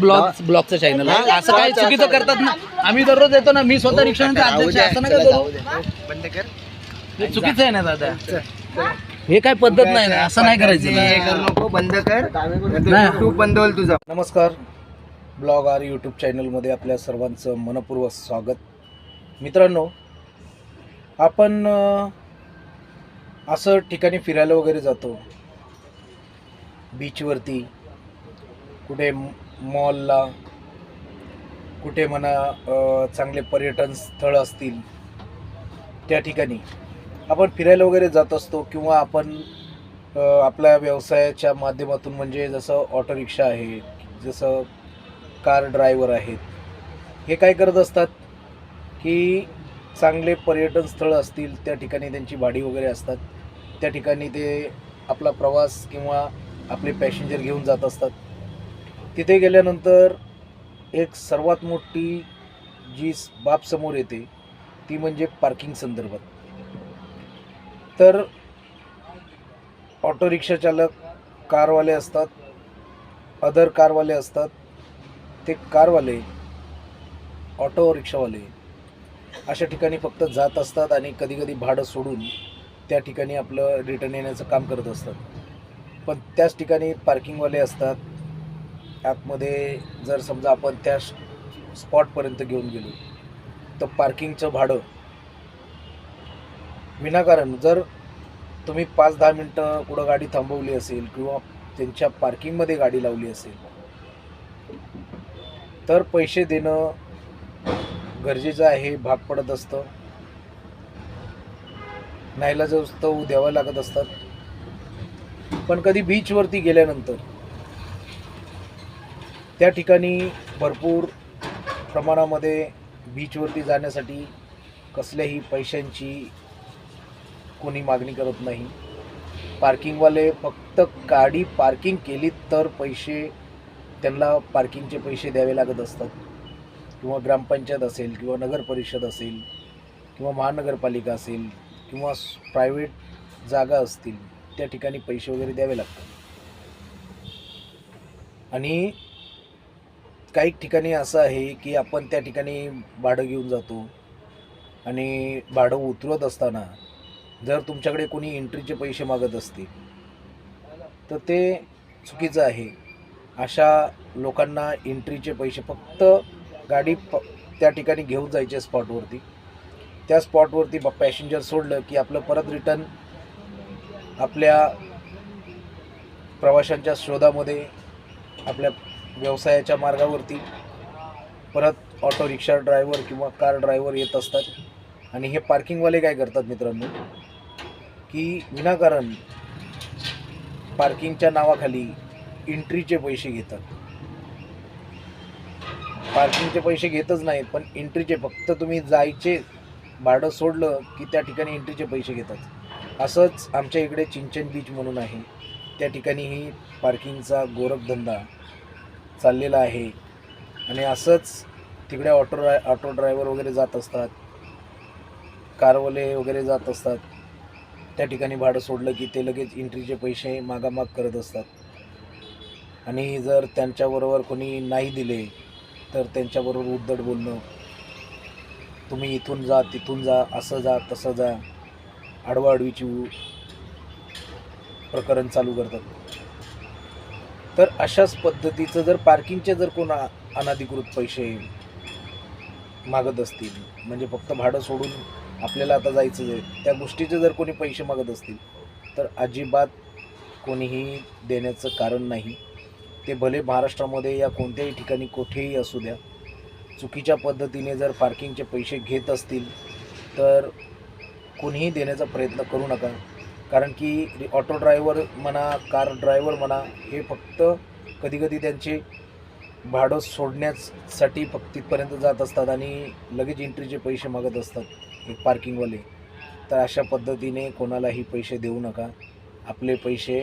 Blog ब्लॉगचं channel आहे असं काय चुकीचं करतात ना. आम्ही दररोज येतो ना मी स्वतः आहे, असं नका करू? बंद कर. हे चुकीचं आहे ना दादा. हे काय पद्धत नाही ना असं नाही करायचं. नको बंद कर. तू बंद होईल तुझा. नमस्कार. ब्लॉग आर यूट्यूब चॅनलमध्ये आपल्या सर्वांचं मनपूर्वक स्वागत. मित्रांनो आपण असं ठिकाणी फिरायला वगैरे जातो. बीचवरती कुठे मॉलला कुठे म्हणा चांगले पर्यटन स्थळ असतील त्या ठिकाणी आपण फिरायला वगैरे जात असतो किंवा आपण आपल्या व्यवसायाच्या माध्यमातून म्हणजे जसं ऑटो रिक्षा आहे जसं कार ड्रायव्हर आहेत हे काय करत असतात की चांगले पर्यटन स्थळ असतील त्या ठिकाणी त्यांची भाडी वगैरे असतात त्या ठिकाणी ते आपला प्रवास किंवा आपले पॅसेंजर घेऊन जात असतात. तिथे गेल्यानंतर एक सर्वात मोठी जी बाब समोर येते ती म्हणजे पार्किंग संदर्भात. तर ऑटो रिक्षा चालक कारवाले असतात अदर कारवाले असतात ते कारवाले ऑटो रिक्षावाले अशा ठिकाणी फक्त जात असतात आणि कधीकधी भाडं सोडून त्या ठिकाणी आपलं रिटर्न येण्याचं काम करत असतात. पण त्याच ठिकाणी पार्किंगवाले असतात ॲपमध्ये जर समजा आपण त्या स्पॉटपर्यंत घेऊन गेलो तर पार्किंगचं भाडं विनाकारण जर तुम्ही पाच दहा मिनटं कुठं गाडी थांबवली असेल किंवा त्यांच्या पार्किंगमध्ये गाडी लावली असेल तर पैसे देणं गरजेचं आहे भाग पडत असतं. नाहीला जो असतं द्यावं लागत असतात पण कधी बीचवरती गेल्यानंतर त्या ठिकाणी भरपूर प्रमाणामध्ये बीचवरती जाण्यासाठी कसल्याही पैशांची कोणी मागणी करत नाही. पार्किंगवाले फक्त गाडी पार्किंग केली तर पैसे त्यांना पार्किंगचे पैसे द्यावे लागत असतात. किंवा ग्रामपंचायत असेल किंवा नगरपरिषद असेल किंवा महानगरपालिका असेल किंवा प्रायव्हेट जागा असतील त्या ठिकाणी पैसे वगैरे द्यावे लागतात. आणि काही ठिकाणी असं आहे की आपण त्या ठिकाणी भाडं घेऊन जातो आणि भाडं उतरवत असताना जर तुमच्याकडे कोणी एंट्रीचे पैसे मागत असतील तर ते चुकीचं आहे. अशा लोकांना एंट्रीचे पैसे फक्त गाडी प त्या ठिकाणी घेऊन जायचे स्पॉटवरती त्या स्पॉटवरती पॅसेंजर सोडलं की आपलं परत रिटर्न आपल्या प्रवाशांच्या शोधामध्ये आपल्या व्यवसायाच्या मार्गावरती परत ऑटो रिक्षा ड्रायव्हर किंवा कार ड्रायव्हर येत असतात. आणि हे पार्किंगवाले काय करतात मित्रांनो? की विनाकारण पार्किंगच्या नावाखाली एंट्रीचे पैसे घेतात. पार्किंगचे पैसे घेतच नाहीत पण एंट्रीचे फक्त तुम्ही जायचे भाडं सोडलं की त्या ठिकाणी एंट्रीचे पैसे घेतात. असंच आमच्या इकडे चिंचन बीच म्हणून आहे. त्या ठिकाणीही पार्किंगचा गोरखधंदा चाललेलं आहे. आणि असंच तिकडे ऑटो ड्राय ऑटो ड्रायव्हर वगैरे जात असतात. कारवाले वगैरे जात असतात. त्या ठिकाणी भाडं सोडलं की ते लगेच एंट्रीचे पैसे मागामाग करत असतात. आणि जर त्यांच्याबरोबर कोणी नाही दिले तर त्यांच्याबरोबर उद्धट बोलणं. तुम्ही इथून जा तिथून जा असं जा तसं जा. आडवाआडवीची प्रकरण चालू करतात. तर अशाच पद्धतीचं जर पार्किंगचे जर कोण अनाधिकृत अनधिकृत पैसे मागत असतील म्हणजे फक्त भाडं सोडून आपल्याला आता जायचं आहे त्या गोष्टीचे जर कोणी पैसे मागत असतील तर अजिबात कोणीही देण्याचं कारण नाही. ते भले महाराष्ट्रामध्ये या कोणत्याही ठिकाणी कुठेही असू द्या चुकीच्या पद्धतीने जर पार्किंगचे पैसे घेत असतील तर कोणीही देण्याचा प्रयत्न करू नका. कारण की ऑटो ड्रायव्हर म्हणा कार ड्रायव्हर म्हणा हे फक्त कधीकधी त्यांचे भाडं सोडण्यासाठी फक्त तिथपर्यंत जात असतात आणि लगेच एंट्रीचे पैसे मागत असतात हे पार्किंगवाले तर अशा पद्धतीने कोणालाही पैसे देऊ नका. आपले पैसे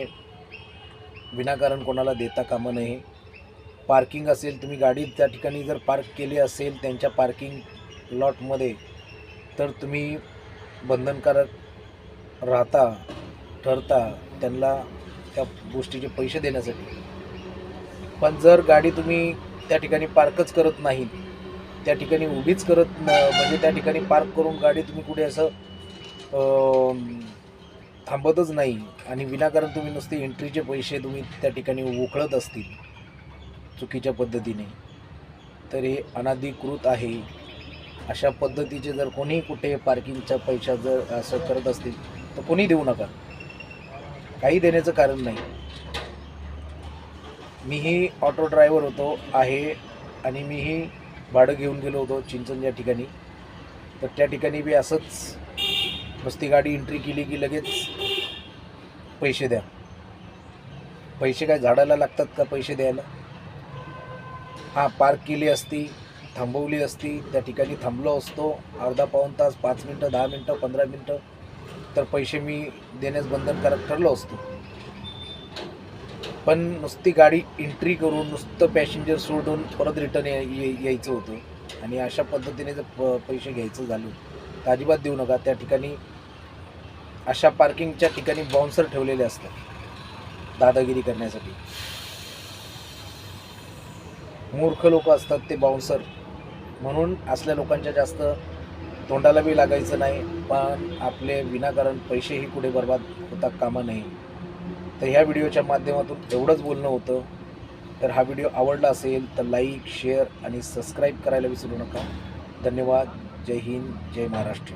विनाकारण कोणाला देता कामा नये. पार्किंग असेल तुम्ही गाडी त्या ठिकाणी जर पार्क केली असेल त्यांच्या पार्किंग लॉटमध्ये तर तुम्ही बंधनकारक राहता ठरता त्यांना त्या गोष्टीचे पैसे देण्यासाठी. पण जर गाडी तुम्ही त्या ठिकाणी पार्कच करत नाहीत त्या ठिकाणी उभीच करत म्हणजे त्या ठिकाणी पार्क करून गाडी तुम्ही कुठे असं थांबतच नाही आणि विनाकारण तुम्ही नुसते एंट्रीचे पैसे तुम्ही त्या ठिकाणी उकळत असतील चुकीच्या पद्धतीने तर हे अनाधिकृत आहे. अशा पद्धतीचे जर कोणी कुठे पार्किंगच्या पैशा जर असं करत असतील तर कोणी देऊ नका. काही देण्याचं कारण नाही. मीही ऑटो ड्रायव्हर होतो आहे आणि मीही भाडं घेऊन गेलो होतो चिंचन या ठिकाणी. तर त्या ठिकाणी बी असंच नुसती गाडी एंट्री केली की लगेच पैसे द्या. पैसे काय झाडाला लागतात का पैसे द्यायला? हां पार्क केली असती थांबवली असती त्या ठिकाणी थांबलो असतो. अर्धा पाऊण तास पाच मिनटं दहा मिनटं पंधरा मिनटं. तर पैसे मी देण्यास बंधनकारक ठरलो असतो. पण नुसती गाडी एंट्री करून नुसतं पॅसेंजर सोडून परत रिटर्न यायचं होतं. आणि अशा पद्धतीने जर प पैसे घ्यायचं झालं तर अजिबात देऊ नका. त्या ठिकाणी अशा पार्किंगच्या ठिकाणी बाउन्सर ठेवलेले असतात. दादागिरी करण्यासाठी. मूर्ख लोक असतात ते बाउन्सर म्हणून असल्या लोकांच्या जास्त तोंडाला बी लागायचं नाही पण आपले विनाकारण पैसेही कुठे बर्बाद होता कामा नये. तर ह्या व्हिडिओच्या माध्यमातून एवढंच बोलणं होतं. तर हा व्हिडिओ आवडला असेल तर लाईक शेअर आणि सबस्क्राईब करायला विसरू नका. धन्यवाद. जय हिंद. जय महाराष्ट्र.